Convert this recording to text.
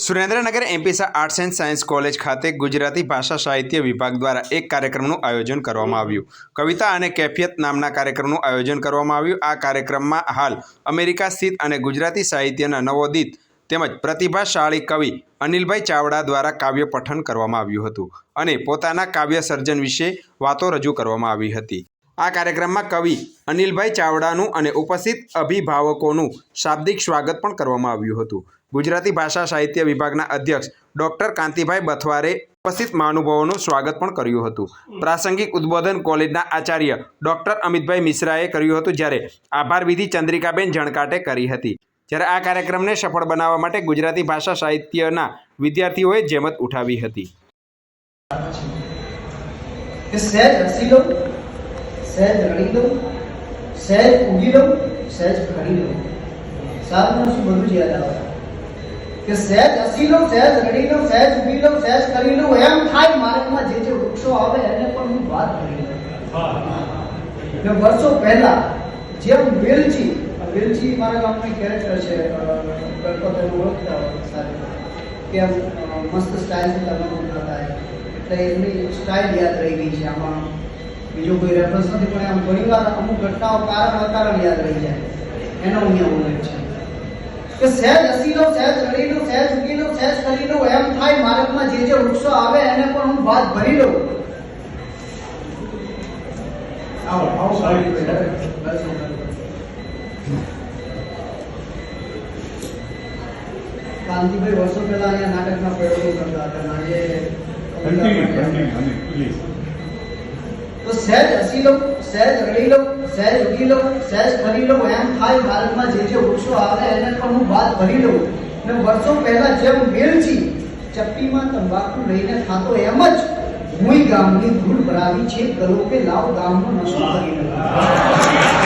સુરેન્દ્રનગર એમપીસા arts and science college ખાતે ગુજરાતી ભાષા સાહિત્ય વિભાગ દ્વારા એક કાર્યક્રમનું આયોજન કરવામાં આવ્યું. કવિતા અને કેફિયત નામના કાર્યક્રમનું આયોજન કરવામાં આવ્યું. આ કાર્યક્રમમાં હાલ અમેરિકા સ્થિત અને ગુજરાતી સાહિત્યના નવોદિત તેમજ પ્રતિભાશાળી કવિ અનિલભાઈ ચાવડા દ્વારા કાવ્ય પઠન કરવામાં આવ્યું હતું અને પોતાના કાવ્ય સર્જન વિશે વાતો રજૂ કરવામાં આવી હતી. આ કાર્યક્રમમાં કવિ અનિલભાઈ ચાવડાનું અને ઉપસ્થિત અભિભાવકોનું શાબ્દિક સ્વાગત પણ કરવામાં આવ્યું હતું. ગુજરાતી ભાષા સાહિત્ય વિભાગના અધ્યક્ષ ડૉક્ટર કાંતિભાઈ બથવારે ઉપસ્થિત મહાનુભાવોનું સ્વાગત પણ કર્યું હતું. પ્રાસંગિક ઉદ્બોધન કોલેજના આચાર્ય ડૉક્ટર અમિતભાઈ મિશ્રાએ કર્યું હતું જ્યારે આભાર વિધિ ચંદ્રિકાબેન જણકાટે કરી હતી. જ્યારે આ કાર્યક્રમને સફળ બનાવવા માટે ગુજરાતી ભાષા સાહિત્યના વિદ્યાર્થીઓએ જેમત ઉઠાવી હતી. સહેજ શું બધું જ યાદ આવે કે સહેજ હસી લો સહેજ રડી લો સહેજ ઉગી લો સહેજ ખડી લો એમ થાય માર્ગમાં જે જે વૃક્ષો આવે એને પણ હું વાત કરી લઉં. વર્ષો પહેલા જેમ વેલજી વેલજી મારા ગામની કેરેક્ટર છે ગણપત એને ઓળખતા હોય સારી કે આમ મસ્ત સ્ટાઇલ તમે હતા એટલે એમની સ્ટાઇલ યાદ રહી ગઈ છે આમાં. બીજો કોઈ રેફરન્સ નથી, પણ આમ ઘણી વાર અમુક ઘટનાઓ કારણ અકારણ યાદ રહી જાય. એનો અહીંયા ઉલ્લેખ છે. કે સહેજ હસી લો સહેજ રડી લો સહેજ ઉગી લો સહેજ કરી લો એમ થાય માર્ગમાં જે જે વૃક્ષો આવે એને પણ હું વાત ભરી લઉં. આવો આવો સારી રીતે બસ કાંતિભાઈ વર્ષો પહેલા અહીંયા નાટકના પ્રયોગો કરતા હતા. અને આજે Continue, continue, Amit, please. તો સહેજ હસી લો સહેજ રડી લો સહેજ ઉગી લો સહેજ ફરી લો એમ થાય ભારતમાં જે જે વૃક્ષો આવે એને પણ હું વાત ભરી લઉં. ને વર્ષો પહેલા જેમ વેલજી ચપ્પીમાં તંબાકુ લઈને ખાતો એમ જ હું ગામની ધૂળ ભરાવી છે કરો કે લાવ ગામનો નશો કરી